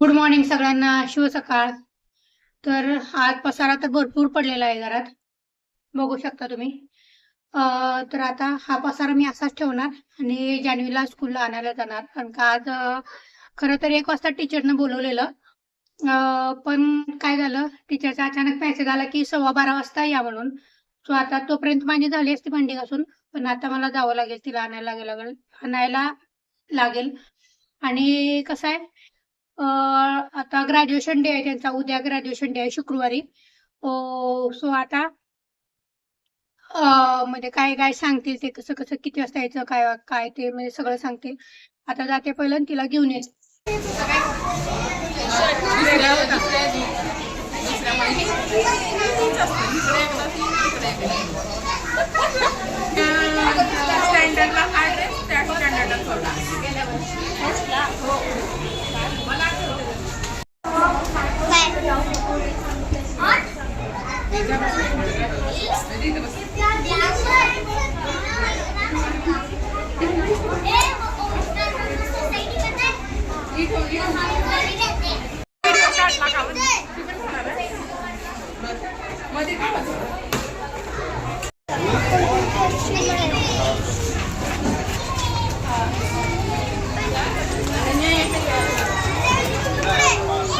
Good morning सगळ्यांना. शुभ सकाळ. तर आज पसारा तर भरपूर पडलेला आहे घरात. बघू शकता तुम्ही. तर आता हा पसारा मी असाच ठेवणार आणि जान्हवीला स्कूलला आणायला जाणार. कारण का आज खरं तर एक वाजता टीचरनं बोलवलेलं. पण काय झालं? टीचरचा अचानक मेसेज आला की सव्वा बारा वाजता या म्हणून. सो आता तोपर्यंत माझी झाली असती भांडी घासून पण आता मला जावं लागेल तिला आणायला लागेल आणायला लागेल. आणि कसं आहे आता ग्रॅज्युएशन डे आहे त्यांचा उद्या ग्रॅज्युएशन डे आहे शुक्रवारी. सो आता म्हणजे काय काय सांगतील ते कसं कसं किती वाजता यायचं काय काय ते म्हणजे सगळं सांगतील. आता जाते पहिलं तिला घेऊन ये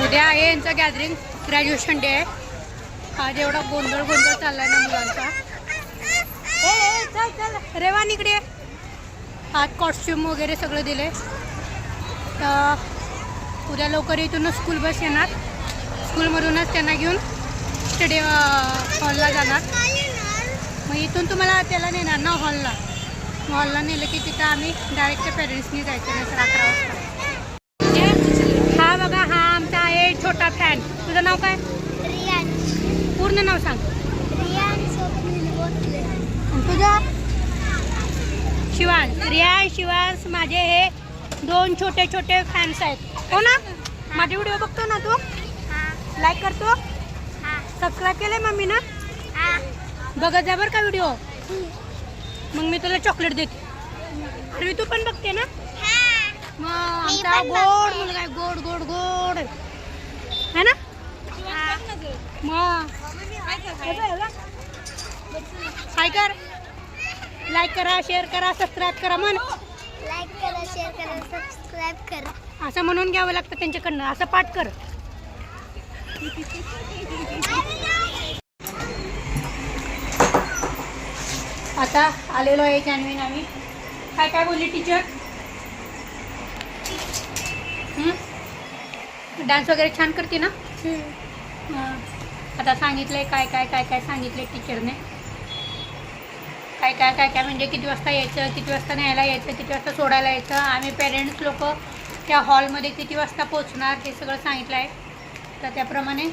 उद्या आहे यांचं गॅदरिंग ग्रॅज्युएशन डे आहे. आज एवढा गोंधळ गोंधळ चाललाय ना मुलांचा. रेवान इकडे. ये. आज कॉस्ट्युम वगैरे सगळं दिले तर उद्या लवकर इथूनच स्कूल बस येणार. स्कूलमधूनच त्यांना घेऊन स्टेडियम हॉलला जाणार. मग इथून तुम्हाला त्याला नेणार ना हॉलला हॉलला नेलं की तिथं आम्ही डायरेक्ट पेरेंट्सनी जायचं नंतर अकरा वाजता. हा बघा हा आमचा आहे छोटा फॅन तुझं नाव काय? पूर्ण नाव सांग. तुझं शिवांश रिया शिवांश माझे हे दोन छोटे छोटे फॅन्स आहेत. हो ना? माझे व्हिडिओ बघतो ना तू? लाईक करतो? सबस्क्राईब केलंय मम्मी ना? बघत जा बरं का व्हिडिओ मग मी तुला चॉकलेट देते. अरे तू पण बघते ना? मग आमचा गोड मुलगा आहे गोड गोड गोड. है ना? मग. हाय कर. लाईक करा शेअर करा सबस्क्राईब करा म्हण. लाईक करा शेअर करा सबस्क्राईब करा. असं म्हणून घ्यावं लागतं त्यांच्याकडनं असं पाठ कर. आता आलेलो आहे जान्हवी आम्ही. काय काय बोलली टीचर डान्स वगैरे छान करते ना. आता सांगितलंय काय काय काय काय सांगितलंय टीचरने काय काय काय काय म्हणजे किती वाजता यायचं किती वाजता न्यायला यायचं किती वाजता सोडायला यायचं आम्ही पेरेंट्स लोक त्या हॉलमध्ये किती वाजता पोचणार हे सगळं सांगितलं आहे. तर त्याप्रमाणे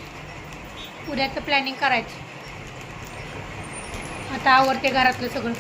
उद्याचं प्लॅनिंग करायचं. आता आवडते घरातलं सगळं.